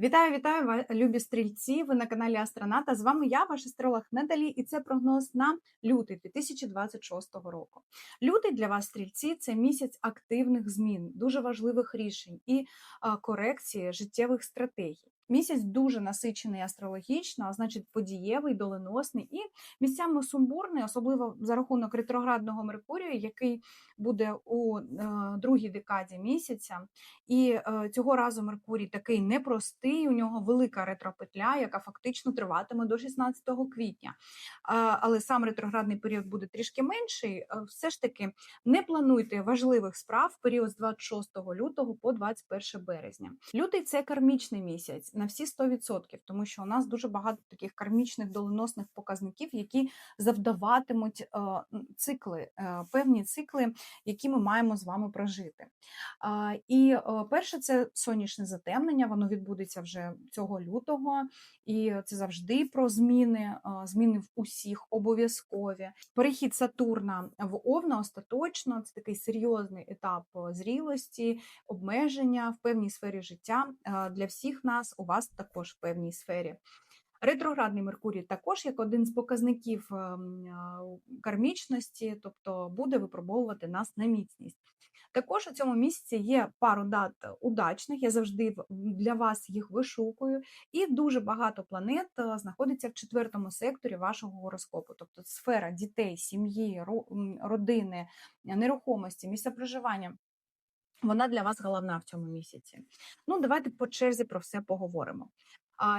Вітаю, вітаю, вас, любі стрільці! Ви на каналі Астроната. З вами я, ваш астролог Наталі, і це прогноз на лютий 2026 року. Лютий для вас, стрільці, це місяць активних змін, дуже важливих рішень і корекції життєвих стратегій. Місяць дуже насичений астрологічно, а значить подієвий, доленосний і місцями сумбурний, особливо за рахунок ретроградного Меркурію, який буде у е, другій декаді місяця. І е, цього разу Меркурій такий непростий, у нього велика ретропетля, яка фактично триватиме до 16 квітня. Але сам ретроградний період буде трішки менший. Е, Все ж таки не плануйте важливих справ в період з 26 лютого по 21 березня. Лютий це кармічний місяць на всі 100%, тому що у нас дуже багато таких кармічних доленосних показників, які завдаватимуть е, цикли, е, певні цикли, які ми маємо з вами прожити. І е, перше, це сонячне затемнення, воно відбудеться вже цього лютого, і це завжди про зміни, зміни в усіх обов'язкові. Перехід Сатурна в Овна остаточно це такий серйозний етап зрілості, обмеження в певній сфері життя для всіх нас, вас також в певній сфері. Ретроградний Меркурій також як один з показників ем, кармічності, тобто буде випробовувати нас на міцність. Також у цьому місяці є пару дат удачних, я завжди для вас їх вишукую, і дуже багато планет е, знаходиться в четвертому секторі вашого гороскопу, тобто сфера дітей, сім'ї, родини, нерухомості, місця проживання. Вона для вас головна в цьому місяці. Ну, давайте по черзі про все поговоримо.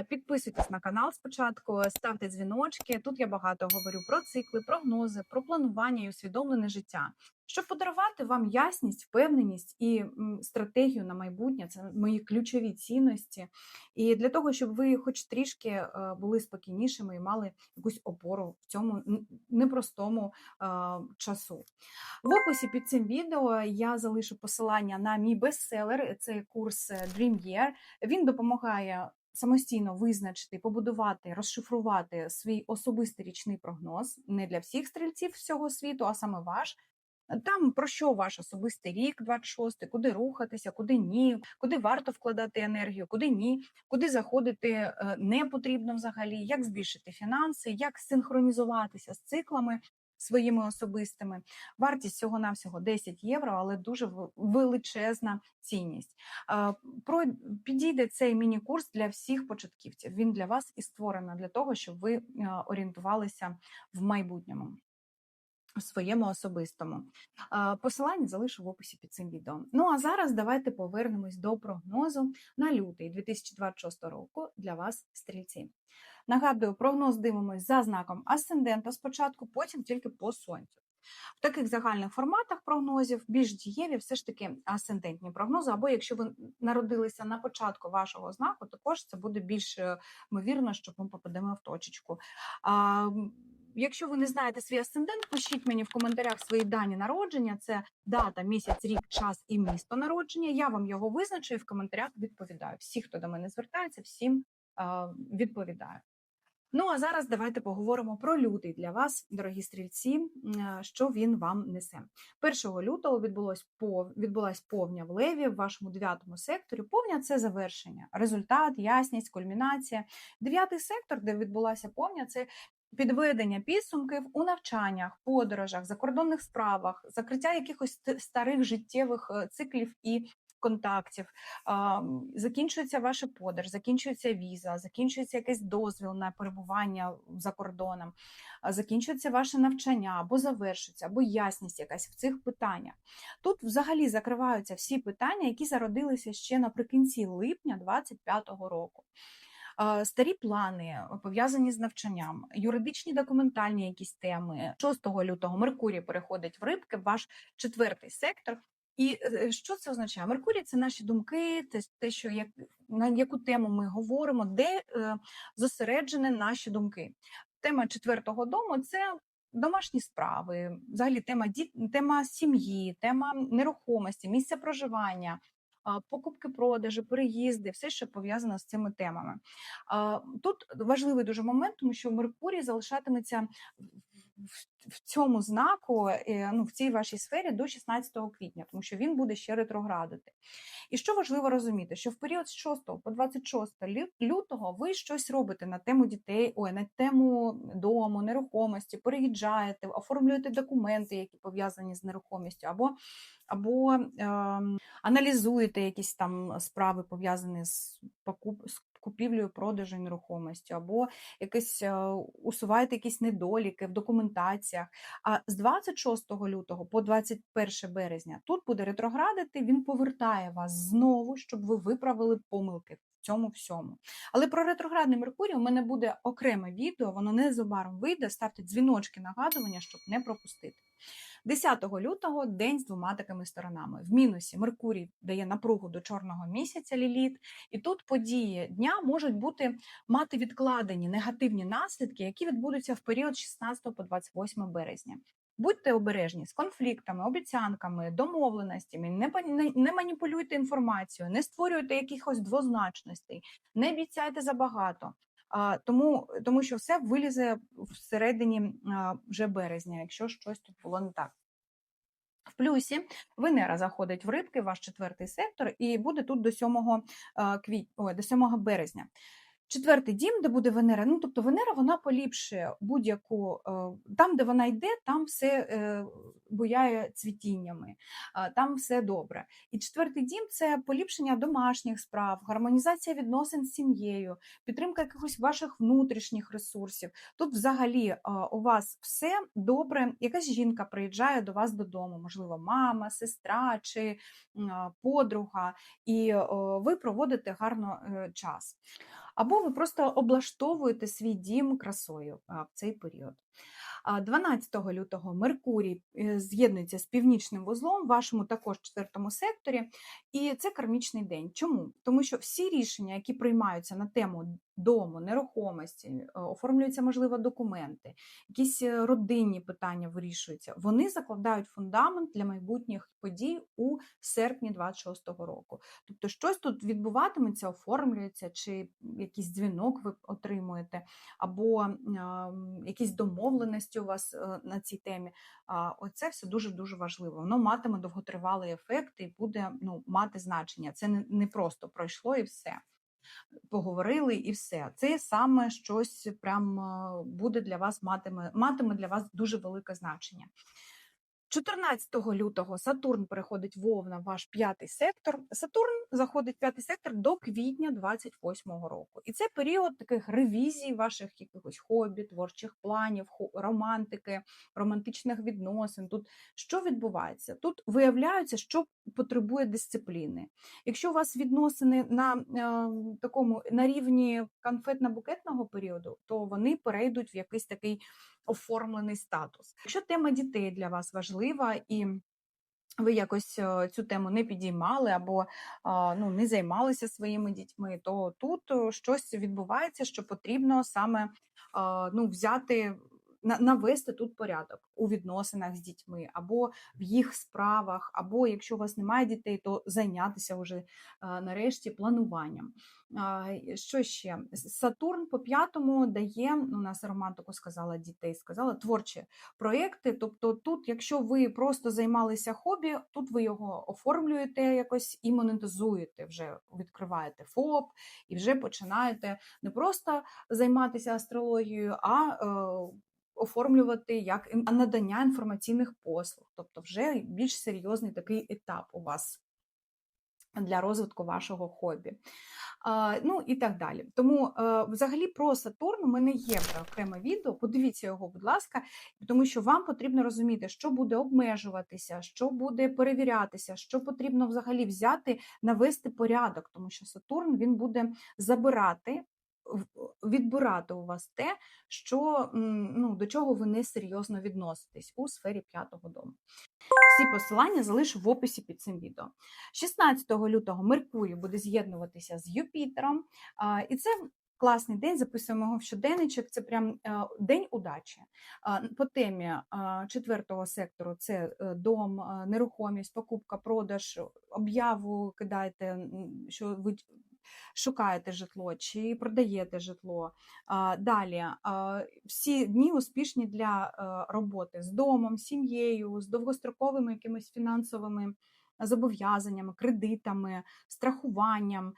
Підписуйтесь на канал спочатку, ставте дзвіночки. Тут я багато говорю про цикли, прогнози, про планування і усвідомлене життя, щоб подарувати вам ясність, впевненість і стратегію на майбутнє. Це мої ключові цінності. І для того, щоб ви, хоч трішки, е, були спокійнішими і мали якусь опору в цьому непростому е, часу. В описі під цим відео я залишу посилання на мій бестселер. Це курс Dream Year. Він допомагає самостійно визначити, побудувати, розшифрувати свій особистий річний прогноз не для всіх стрільців всього світу, а саме ваш. Там про що ваш особистий рік, 26, куди рухатися, куди ні, куди варто вкладати енергію, куди ні, куди заходити е, не потрібно взагалі, як збільшити фінанси, як синхронізуватися з циклами своїми особистими. Вартість всього навсього 10 євро, але дуже величезна цінність. Підійде цей міні-курс для всіх початківців. Він для вас і створено для того, щоб ви орієнтувалися в майбутньому. У своєму особистому посилання залишу в описі під цим відео. Ну а зараз давайте повернемось до прогнозу на лютий 2026 року для вас, стрільці. Нагадую, прогноз дивимось за знаком асцендента спочатку, потім тільки по сонцю. В таких загальних форматах прогнозів більш дієві все ж таки асцендентні прогнози, або якщо ви народилися на початку вашого знаку, також це буде більш е, ймовірно, що ми попадемо в точечку. А, Якщо ви не знаєте свій асцендент, пишіть мені в коментарях свої дані народження. Це дата, місяць, рік, час і місто народження. Я вам його визначу і в коментарях відповідаю. Всі, хто до мене звертається, всім а, відповідаю. Ну а зараз давайте поговоримо про лютий для вас, дорогі стрільці, е, що він вам несе. 1 лютого відбулось відбулась повня в леві в вашому дев'ятому секторі. Повня це завершення, результат, ясність, кульмінація. Дев'ятий сектор, де відбулася повня, це підведення підсумків у навчаннях, подорожах, закордонних справах, закриття якихось старих життєвих е, циклів і контактів. Закінчується ваша подорож, закінчується віза, закінчується якийсь дозвіл на перебування за кордоном, закінчується ваше навчання або завершується, або ясність якась в цих питаннях. Тут взагалі закриваються всі питання, які зародилися ще наприкінці липня 2025 року. Старі плани пов'язані з навчанням, юридичні документальні якісь теми. 6 лютого Меркурій переходить в рибки, ваш четвертий сектор. І е, що це означає? Меркурій це наші думки, це те, що як на яку тему ми говоримо, де е, зосереджені наші думки. Тема четвертого дому це домашні справи, взагалі тема діт, тема сім'ї, тема нерухомості, місця проживання. Покупки, продажі, переїзди, все, що пов'язано з цими темами. Тут важливий дуже момент, тому що Меркурій залишатиметься в- цьому знаку, е, ну, в цій вашій сфері до 16 квітня, тому що він буде ще ретроградити. І що важливо розуміти, що в період з 6 по 26 лютого ви щось робите на тему дітей, ой, на тему дому, нерухомості, переїжджаєте, оформлюєте документи, які пов'язані з нерухомістю, або, або ем, аналізуєте якісь там справи пов'язані з покуп з купівлею продажу нерухомості, або якесь е, усуваєте якісь недоліки в документаціях. А з 26 лютого по 21 березня тут буде ретроградити, він повертає вас знову, щоб ви виправили помилки цьому всьому. Але про ретроградний Меркурій у мене буде окреме відео, воно незабаром вийде. Ставте дзвіночки нагадування, щоб не пропустити. 10 лютого день з двома такими сторонами. В мінусі Меркурій дає напругу до чорного місяця ліліт, і тут події дня можуть бути мати відкладені негативні наслідки, які відбудуться в період з 16 по 28 березня. Будьте обережні з конфліктами, обіцянками, домовленостями, не, не, не маніпулюйте інформацією, не створюйте якихось двозначностей, не обіцяйте забагато. Тому, тому що все вилізе всередині вже березня, якщо щось тут було не так. В плюсі Венера заходить в рибки, ваш четвертий сектор, і буде тут до 7, квіт... Ой, до 7 березня. Четвертий дім, де буде Венера. Ну, тобто Венера вона поліпшує будь-яку е, там, де вона йде, там все е, буяє цвітіннями, там все добре. І четвертий дім це поліпшення домашніх справ, гармонізація відносин з сім'єю, підтримка якихось ваших внутрішніх ресурсів. Тут взагалі у вас все добре. Якась жінка приїжджає до вас додому, можливо, мама, сестра чи подруга, і ви проводите гарно е, час. Або ви просто облаштовуєте свій дім красою в цей період. А 12 лютого Меркурій е, з'єднується з північним вузлом, вашому також четвертому секторі, і це кармічний день. Чому? Тому що всі рішення, які приймаються на тему дому, нерухомості, е, оформлюються, можливо, документи, якісь е, родинні питання вирішуються, вони закладають фундамент для майбутніх подій у серпні 26-го року. Тобто, щось тут відбуватиметься, оформлюється, чи якийсь дзвінок ви отримуєте, або якісь домовленості у вас е, на цій темі. Оце все дуже дуже важливо. Воно матиме довготривалий ефект і буде ну, мати значення. Це не, не просто пройшло і все. Поговорили і все. Це саме щось прям е, буде для вас матиме, матиме для вас дуже велике значення. 14 лютого Сатурн переходить в ваш п'ятий сектор. Сатурн заходить в п'ятий сектор до квітня 28-го року. І це період таких ревізій ваших якихось хобі, творчих планів, романтики, романтичних відносин. Тут що відбувається? Тут виявляється, що потребує дисципліни. Якщо у вас відносини на е, такому на рівні конфетно-букетного періоду, то вони перейдуть в якийсь такий оформлений статус. Якщо тема дітей для вас важлива і ви якось е, цю тему не підіймали або ну, не займалися своїми дітьми, то тут е, щось відбувається, що потрібно саме ну, взяти. На- Навести тут порядок у відносинах з дітьми, або в їх справах, або якщо у вас немає дітей, то зайнятися вже нарешті плануванням. Що ще? Сатурн по п'ятому дає, ну, у нас романтику сказала дітей, сказала творчі проєкти. Тобто, тут, якщо ви просто займалися хобі, тут ви його оформлюєте якось і монетизуєте, вже відкриваєте ФОП і вже починаєте не просто займатися астрологією, а е, оформлювати як надання інформаційних послуг, тобто вже більш серйозний такий етап у вас для розвитку вашого хобі. Ну і так далі. Тому е, взагалі про Сатурн у мене є окреме відео. Подивіться його, будь ласка, тому що вам потрібно розуміти, що буде обмежуватися, що буде перевірятися, що потрібно взагалі взяти, навести порядок, тому що Сатурн він буде забирати. Відбирати у вас те, що ну, до чого ви не серйозно відноситесь у сфері п'ятого дому. Всі посилання залишу в описі під цим відео. 16 лютого Меркурій буде з'єднуватися з Юпітером, і це класний день. Записуємо його в щоденничок. Це прям е, день удачі. По темі четвертого сектору це е, дом, а, нерухомість, покупка, продаж, об'яву кидайте, що ви шукаєте житло чи продаєте житло. Далі всі дні успішні для е, роботи з домом, сім'єю, з довгостроковими якимись фінансовими зобов'язаннями, кредитами, страхуванням,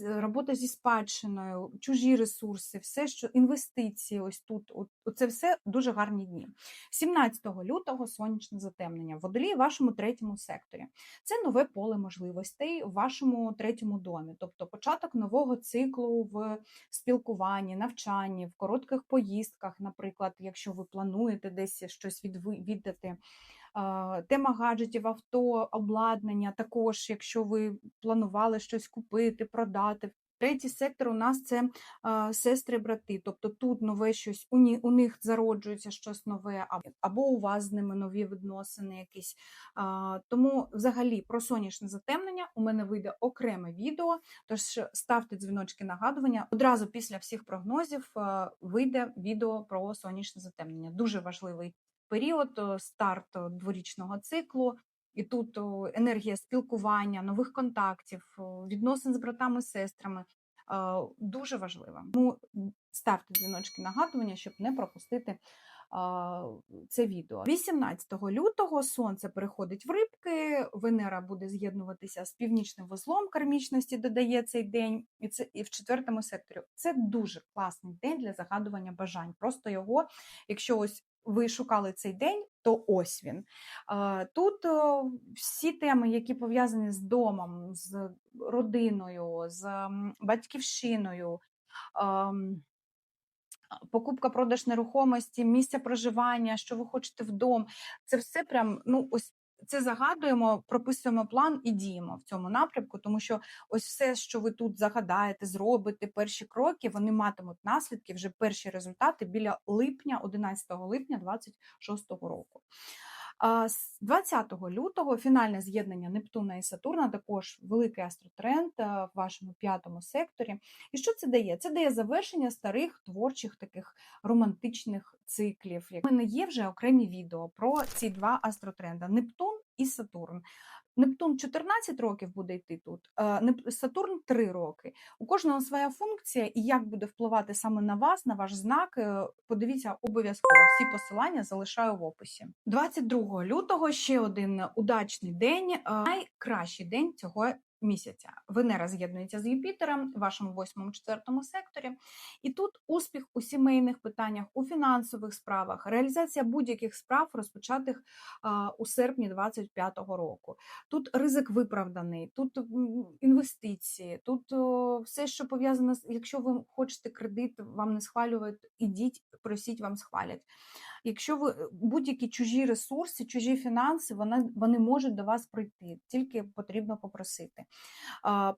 робота зі спадщиною, чужі ресурси, все, що інвестиції, ось тут, це все дуже гарні дні. 17 лютого сонячне затемнення в водолії в вашому третьому секторі. Це нове поле можливостей в вашому третьому домі, тобто початок нового циклу в спілкуванні, навчанні, в коротких поїздках, наприклад, якщо ви плануєте десь щось віддати. Тема гаджетів, авто, обладнання, також, якщо ви планували щось купити, продати. Третій сектор у нас це сестри, брати. Тобто тут нове щось, у, ні, у них зароджується щось нове, або, у вас з ними нові відносини якісь. Тому, взагалі, про сонячне затемнення у мене вийде окреме відео. Тож ставте дзвіночки нагадування. Одразу після всіх прогнозів вийде відео про сонячне затемнення. Дуже важливий період, о, старт дворічного циклу. І тут енергія спілкування, нових контактів, відносин з братами, сестрами е, дуже важлива. Тому ставте дзвіночки нагадування, щоб не пропустити це відео. 18 лютого сонце переходить в рибки, Венера буде з'єднуватися з північним вузлом кармічності, додає цей день, і це і в четвертому секторі. Це дуже класний день для загадування бажань. Просто його, якщо ось ви шукали цей день, то ось він. Тут всі теми, які пов'язані з домом, з родиною, з батьківщиною. Покупка, продаж нерухомості, місця проживання, що ви хочете вдома. Це все прям, ну ось це загадуємо, прописуємо план і діємо в цьому напрямку, тому що ось все, що ви тут загадаєте, зробите, перші кроки, вони матимуть наслідки, вже перші результати біля липня, 11 липня 26 року. З 20 лютого фінальне з'єднання Нептуна і Сатурна, також великий астротренд в вашому п'ятому секторі. І що це дає? Це дає завершення старих творчих таких романтичних циклів. У мене є вже окремі відео про ці два астротренда Нептун і Сатурн. Нептун 14 років буде йти тут, Сатурн 3 роки. У кожного своя функція, і як буде впливати саме на вас, на ваш знак. е, Подивіться обов'язково. Всі посилання залишаю в описі. 22 лютого ще один удачний день, найкращий день цього місяця. Венера з'єднується з Юпітером в вашому 8-4 секторі. І тут успіх у сімейних питаннях, у фінансових справах, реалізація будь-яких справ, розпочатих у серпні 2025 року. Тут ризик виправданий, тут інвестиції, тут все, що пов'язане з якщо ви хочете кредит, вам не схвалюють, ідіть, просіть, вам схвалять. Якщо ви е, будь-які чужі ресурси, чужі фінанси, вони, вони можуть до вас прийти, тільки потрібно попросити.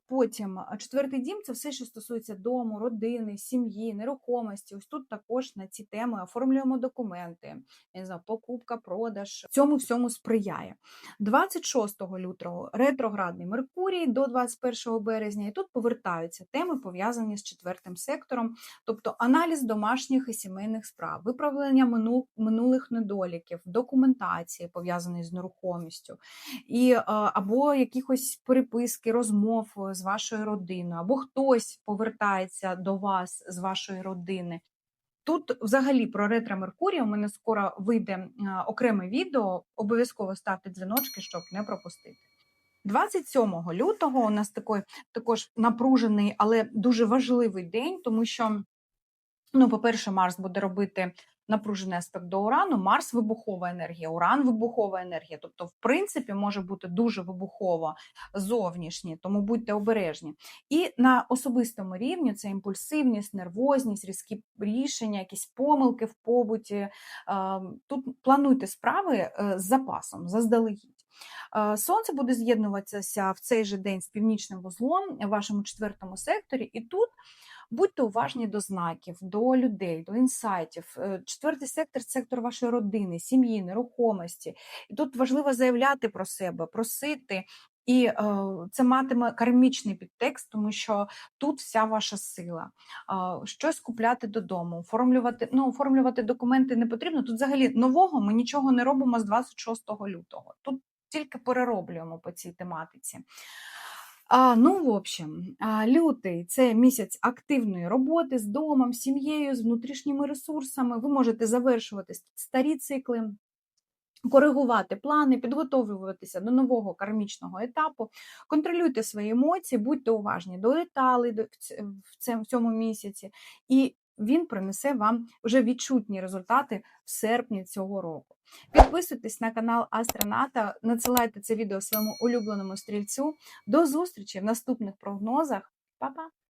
Потім четвертий дім це все, що стосується дому, родини, сім'ї, нерухомості. Ось тут також на ці теми оформлюємо документи, я не знаю, покупка, продаж. Цьому всьому сприяє. 26 лютого ретроградний Меркурій до 21 березня, і тут повертаються теми, пов'язані з четвертим сектором, тобто аналіз домашніх і сімейних справ, виправлення минул, минулих недоліків, документації, пов'язаної з нерухомістю, і, е, або якихось переписки, розмов е, з вашою родиною, або хтось повертається до вас з вашої родини. Тут взагалі про ретро Меркурія у мене скоро вийде е, окреме відео. Обов'язково ставте дзвіночки, щоб не пропустити. 27 лютого у нас такий також напружений, але дуже важливий день, тому що, ну, по-перше, Марс буде робити напружений аспект до Урану, Марс вибухова енергія, Уран вибухова енергія. Тобто, в принципі, може бути дуже вибухово зовнішні, тому будьте обережні. І на особистому рівні це імпульсивність, нервозність, різкі рішення, якісь помилки в побуті. Е, Тут плануйте справи е, з запасом, заздалегідь. Е, Сонце буде з'єднуватися в цей же день з північним вузлом в вашому четвертому секторі, і тут будьте уважні до знаків, до людей, до інсайтів. Е, Четвертий сектор сектор вашої родини, сім'ї, нерухомості. І тут важливо заявляти про себе, просити. І е, це матиме кармічний підтекст, тому що тут вся ваша сила. Е, щось купляти додому, оформлювати, ну, оформлювати документи не потрібно. Тут взагалі нового ми нічого не робимо з 26 лютого. Тут тільки перероблюємо по цій тематиці. А, ну, в общем, лютий це місяць активної роботи з домом, сім'єю, з внутрішніми ресурсами. Ви можете завершувати старі цикли, коригувати плани, підготовлюватися до нового кармічного етапу. Контролюйте свої емоції, будьте уважні до деталей в цьому місяці, і він принесе вам вже відчутні результати в серпні цього року. Підписуйтесь на канал Астроната, надсилайте це відео своєму улюбленому стрільцю. До зустрічі в наступних прогнозах. Па-па!